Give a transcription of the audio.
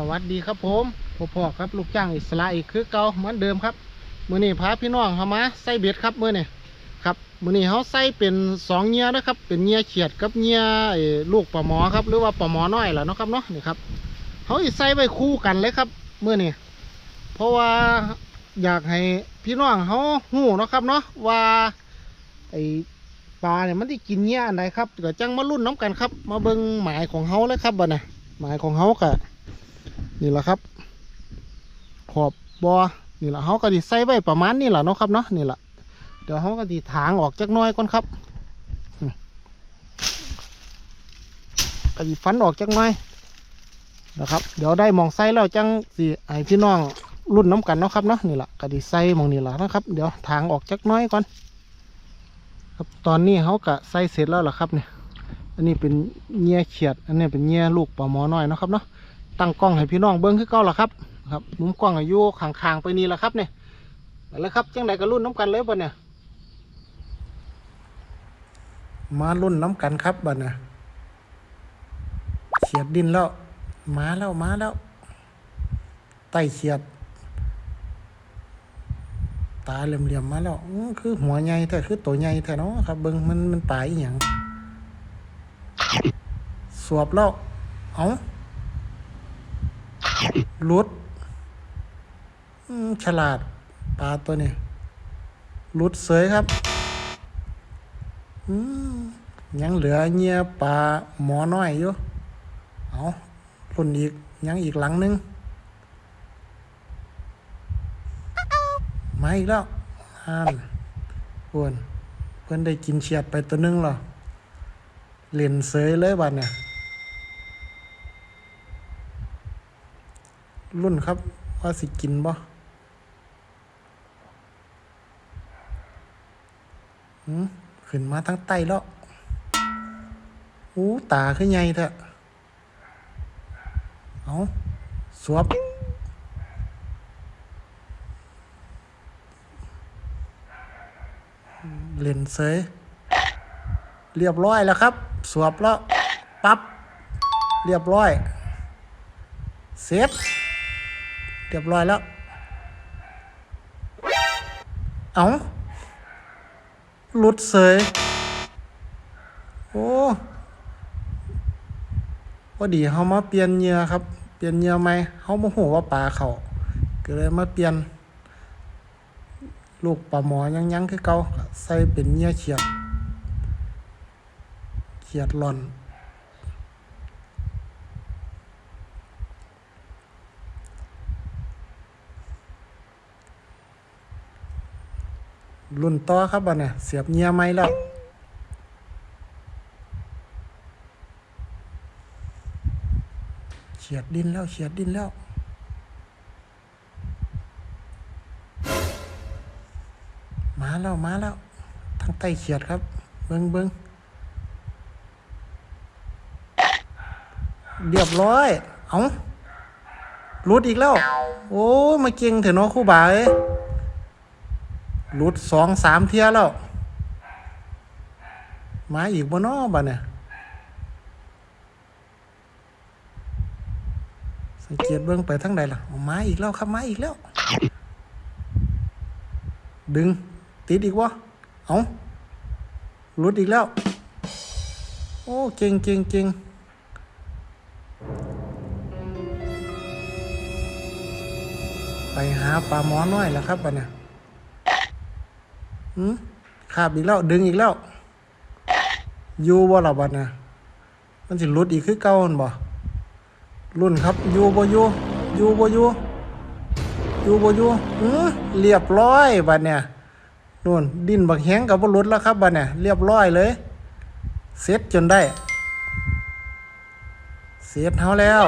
สวัสดีครับผมพ่อพ่อครับลูกจ้างอิสระอีกคือเก่าเหมือนเดิมครับมื้อนี้พาพี่น้องเข้ามาใส่เบ็ดครับมื้อนี้ครับมื้อนี้เขาใส่เป็นสองเงียนะครับเป็นเงียเขียดกับเงียไอ้ลูกปลาหมอครับหรือว่าปลาหมอน้อยแหละเนาะครับเนาะนี่ครับเขาใส่ไว้คู่กันเลยครับมื้อนี้เพราะว่าอยากให้พี่น้องเขาหูเนาะครับเนาะว่าไอปลาเนี่ยมันที่กินเงียอันใดครับเก็จังมารุ่นน้กันครับ มาเบิ่งหมายของเขาเลยครับบ่นะหมายของเขากะ นี่แหละครับ ขอบบอนี่แหละเขาก็ดิใส่ไว้ประมาณนี้แหละเนาะครับเนาะนี่แหละเดี๋ยวเขาก็ดิถางออกจักน้อยก่อนครับก็ดิฟันออกจักน้อยนะครับ เดี๋ยวได้มองใส่แล้วจังสิไอพี่น้องรุ่นน้ำกันเนาะครับเนาะนี่แหละก็ดิใส่หมองนี่แหละนะครับ เดี๋ยวถางออกจักน้อยก่อน ครับตอนนี้เขาก็ใส่เสร็จแล้วล่ะครับเนี่ยอันนี้เป็นเงี้ยเขียด อันนี้เป็นเงี้ยลูกปลาหมอน้อยนะครับเนาะ ตั้งกล้องให้พี่น้องเบิ้งคือเก่าละครับครับมุมกล้องอายุข้างๆไปนี่ละครับเนี่ยแล้วครับจังไดก็รุ่นน้ำกันเลยบ่เนี่ย มารุ่นน้ำกันครับบัดเนี่ยเฉียดดินแล้ว มาแล้วมาแล้วไต่เฉียด ตาเหลี่ยมๆมาแล้วคือหัวใหญ่แต่คือตัวใหญ่แต่เนาะครับเบิ้งมันมันปลายอย่างสวบแล้ว เอา รุดฉลาดปลาตัวนี้รุดเสยครับยังเหลือเงียปลาหมอน้อยอยู่เอารุ่นอีกยังอีกหลังนึงมาอีกแล้วอ่านเพื่อนเพื่อนได้กินเฉียดไปตัวนึงหรอเล่นเสยเลยบัดเนี่ย รุ่นครับว่าสิกินบ่หืมขึ้นมาทั้งไตแล้วอู้ตาคือใหญ่เถอะเอาสวบเล่นเสยเรียบร้อยแล้วครับ สวบแล้ว ปั๊บ เรียบร้อยเสร็จ เรียบร้อยแล้ว เอาหลุดเสย โอ้พอดีเขามาเปลี่ยนเหยื่อครับ เปลี่ยนเหยื่อไหมเขาโมโหว่าปลาเขาก็เลยมาเปลี่ยน ลูกปลาหมอยังยังคือเก่าใส่เป็นเหยื่อเขียดเขียดหล่อน รุ่นต่อครับบัดเนี่ยเสียบเงียไม้แล้วเฉียดดินแล้วเฉียดดินแล้วมาแล้วมาแล้วทั้งไตเฉียดครับ เบิงเบิงเรียบร้อย เอารุดอีกแล้ว โอ้ยมาเก่งเถอะเนาะคู่บ่าเอ้ หลุดสองสามเทียแล้วมาอีกบ่นอบ่เนี่ย สังเกตเบื้องไปทั้งใดล่ะมาอีกแล้วครับมาอีกแล้ว ดึง ติดอีกวะเอาหลุดอีกแล้ว โอ้เก่งเก่งเก่งไปหาปลาหมอน้อยแล้วครับบ่เนี่ย ขาบอีกแล้ว ดึงอีกแล้วอยู่บ่ล่ะบัดนะมันสิลุดอีกคือเก่าหั่นบ่รุ่นครับอยู่บ่อยู่อยู่บ่อยู่อยู่บ่อยู่หือเรียบร้อยบัดเนี่ยนู่นดินบักแห้งกับบ่ลุดแล้วครับบัดเนี่ยเรียบร้อยเลยเสร็จจนได้ เสร็จเฮาแล้ว